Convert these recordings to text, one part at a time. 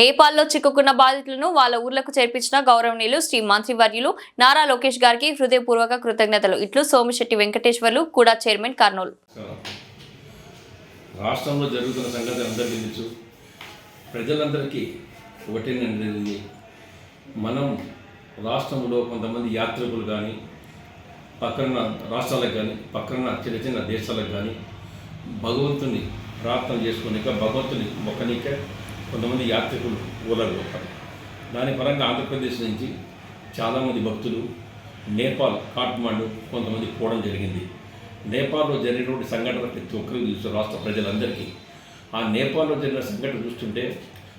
నేపాల్లో చిక్కుకున్న బాధితులను వాళ్ళ ఊర్లకు చేర్పించిన గౌరవనీయులు శ్రీ మంత్రివర్యులు నారా లోకేష్ గారికి హృదయపూర్వక కృతజ్ఞతలు. ఇట్లు సోమిశెట్టి వెంకటేశ్వర్లు కూడా చైర్మన్ కర్నూలు. రాష్ట్రంలో జరుగుతున్న సంగతి అందరికీ తెలుసు. ప్రజలందరికీ ఒకటేనండి మనం రాష్ట్రంలో కొంతమంది యాత్రికులు కానీ పక్కన రాష్ట్రాలకు కానీ పక్కన చిన్న చిన్న దేశాలకు కానీ భగవంతుని ప్రార్థన చేసుకునిక భగవంతుని మొక్కనిక కొంతమంది యాత్రికులు ఊళ్ళకు వస్తారు దాని పరంగా ఆంధ్రప్రదేశ్ నుంచి చాలామంది భక్తులు నేపాల్ కాఠ్మాండు కొంతమంది పోవడం జరిగింది. నేపాల్లో జరిగినటువంటి సంఘటన ప్రతి ఒక్కరికి తెలుసు రాష్ట్ర ప్రజలందరికీ ఆ నేపాల్లో జరిగిన సంఘటన చూస్తుంటే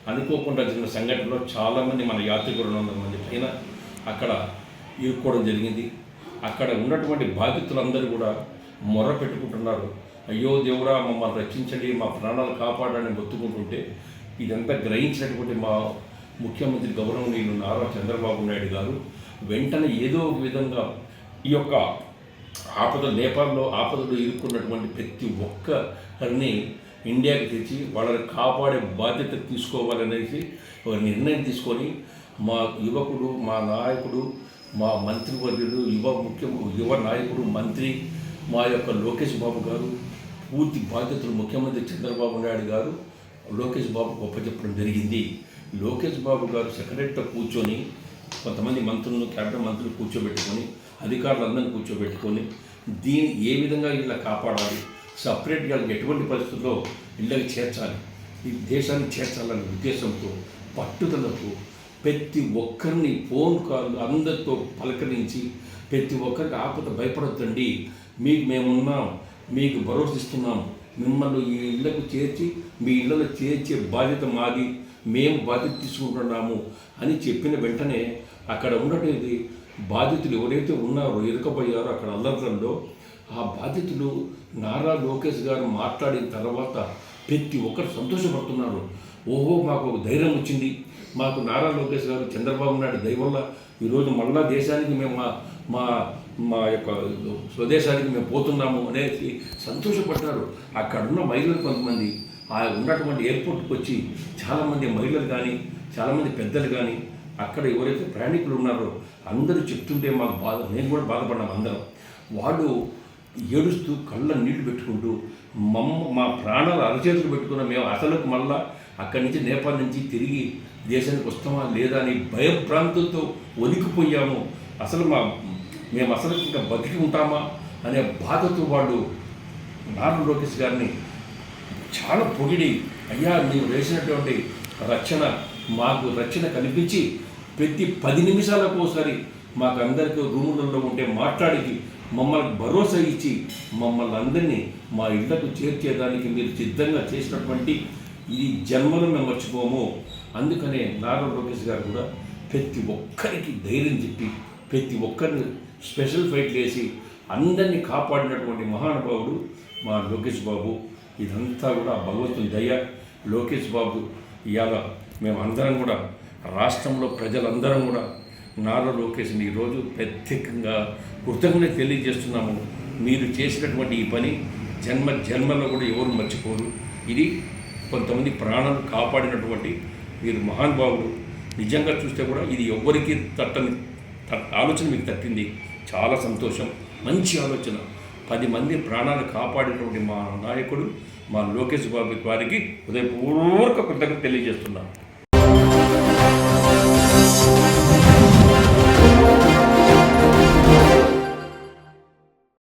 అనుకోకుండా జరిగిన సంఘటనలో చాలామంది మన యాత్రికులు వందల మంది పైన అక్కడ ఇరుక్కోవడం జరిగింది. అక్కడ ఉన్నటువంటి బాధితులందరూ కూడా మొర్ర పెట్టుకుంటున్నారు. అయ్యో దేవుడా మమ్మల్ని రక్షించండి మా ప్రాణాలు కాపాడని మొత్తుకుంటుంటే ఇదంతా గ్రహించినటువంటి మా ముఖ్యమంత్రి గౌరవనీయులు నారా చంద్రబాబు నాయుడు గారు వెంటనే ఏదో ఒక విధంగా ఈ యొక్క ఆపద నేపాల్లో ఆపదలో ఇరుక్కున్నటువంటి ప్రతి ఒక్కరిని ఇండియాకి తెచ్చి వాళ్ళని కాపాడే బాధ్యత తీసుకోవాలనేసి ఒక నిర్ణయం తీసుకొని మా యువకుడు మా నాయకుడు మా మంత్రివర్యుడు యువ ముఖ్య యువ నాయకుడు మంత్రి మా యొక్క లోకేష్ బాబు గారు పూర్తి బాధ్యతలు ముఖ్యమంత్రి చంద్రబాబు నాయుడు గారు లోకేష్ బాబు గొప్ప చెప్పడం జరిగింది. లోకేష్ బాబు గారు సెక్రటరీతో కూర్చొని కొంతమంది మంత్రులను క్యాబినెట్ మంత్రులు కూర్చోబెట్టుకొని అధికారులందరినీ కూర్చోబెట్టుకొని దీన్ని ఏ విధంగా ఇలా కాపాడాలి సపరేట్గా ఎటువంటి పరిస్థితుల్లో ఇళ్ళకి చేర్చాలి ఈ దేశాన్ని చేర్చాలనే ఉద్దేశంతో పట్టుదలతో ప్రతి ఒక్కరిని ఫోన్ కాల్ అందరితో పలకరించి ప్రతి ఒక్కరికి ఆపద భయపడొద్దండి. మీకు మేమున్నాం మీకు భరోసా ఇస్తున్నాం మిమ్మల్ని ఈ ఇళ్ళకు చేర్చి మీ ఇళ్ళలో చేర్చే బాధ్యత మాది. మేము బాధ్యత తీసుకుంటున్నాము అని చెప్పిన వెంటనే అక్కడ ఉన్నటువంటి బాధితులు ఎవరైతే ఉన్నారో ఇరకపోయారో అక్కడ అల్లర్లలో ఆ బాధితులు నారా లోకేష్ గారు మాట్లాడిన తర్వాత ప్రతి ఒక్కరు సంతోషపడుతున్నారు. ఓహో మాకు ఒక ధైర్యం వచ్చింది. మాకు నారా లోకేష్ గారు చంద్రబాబు నాయుడు దయ వల్ల ఈరోజు మళ్ళా దేశానికి మేము మా మా మా యొక్క స్వదేశానికి మేము పోతున్నాము అనేసి సంతోషపడ్డారు. అక్కడ ఉన్న మహిళలు కొంతమంది ఆ ఉన్నటువంటి ఎయిర్పోర్ట్కి వచ్చి చాలామంది మహిళలు కానీ చాలామంది పెద్దలు కానీ అక్కడ ఎవరైతే ప్రయాణికులు ఉన్నారో అందరూ చెప్తుంటే మాకు బాధ నేను కూడా బాధపడ్డాం అందరం. వాళ్ళు ఏడుస్తూ కళ్ళ నీళ్ళు పెట్టుకుంటూ మమ్మ మా ప్రాణాలు అరచేతులు పెట్టుకున్న మేము అసలుకు మళ్ళా అక్కడి నుంచి నేపాల్ నుంచి తిరిగి దేశానికి వస్తామా లేదా అని భయప్రాంతంతో వణికిపోయాము. అసలు మా మేము అసలు ఇంకా బతికి ఉంటామా అనే బాధతో వాళ్ళు నారా లోకేష్ గారిని చాలా పొగిడి అయ్యా నీవు వేసినటువంటి రక్షణ మాకు రక్షణ కల్పించి ప్రతి పది నిమిషాలకు ఒకసారి మాకు అందరికీ రూములలో ఉంటే మాట్లాడి మమ్మల్ని భరోసా ఇచ్చి మమ్మల్ని అందరినీ మా ఇళ్ళకు చేర్చేదానికి మీరు సిద్ధంగా చేసినటువంటి ఈ జన్మను మేము మర్చిపోము. అందుకనే నారా లోకేష్ గారు కూడా ప్రతి ఒక్కరికి ధైర్యం చెప్పి ప్రతి ఒక్కరిని స్పెషల్ ఫైట్ వేసి అందరినీ కాపాడినటువంటి మహానుభావుడు మా లోకేష్ బాబు. ఇదంతా కూడా భగవంతుని దయ. లోకేష్ బాబు ఇవాళ మేము అందరం కూడా రాష్ట్రంలో ప్రజలందరం కూడా నారా లోకేష్ని ఈరోజు ప్రత్యేకంగా కృతజ్ఞత తెలియజేస్తున్నాము. మీరు చేసినటువంటి ఈ పని జన్మ జన్మలో కూడా ఎవరు మర్చిపోరు. ఇది కొంతమంది ప్రాణాలు కాపాడినటువంటి మీరు మహానుభావుడు. నిజంగా చూస్తే కూడా ఇది ఎవ్వరికీ తట్టని ఆలోచన మీకు తట్టింది? చాలా సంతోషం. మంచి ఆలోచన. పది మంది ప్రాణాలు కాపాడినటువంటి మా నాయకుడు మా లోకేష్ బాబు వారికి హృదయపూర్వక కృతజ్ఞత తెలియజేస్తున్నాను.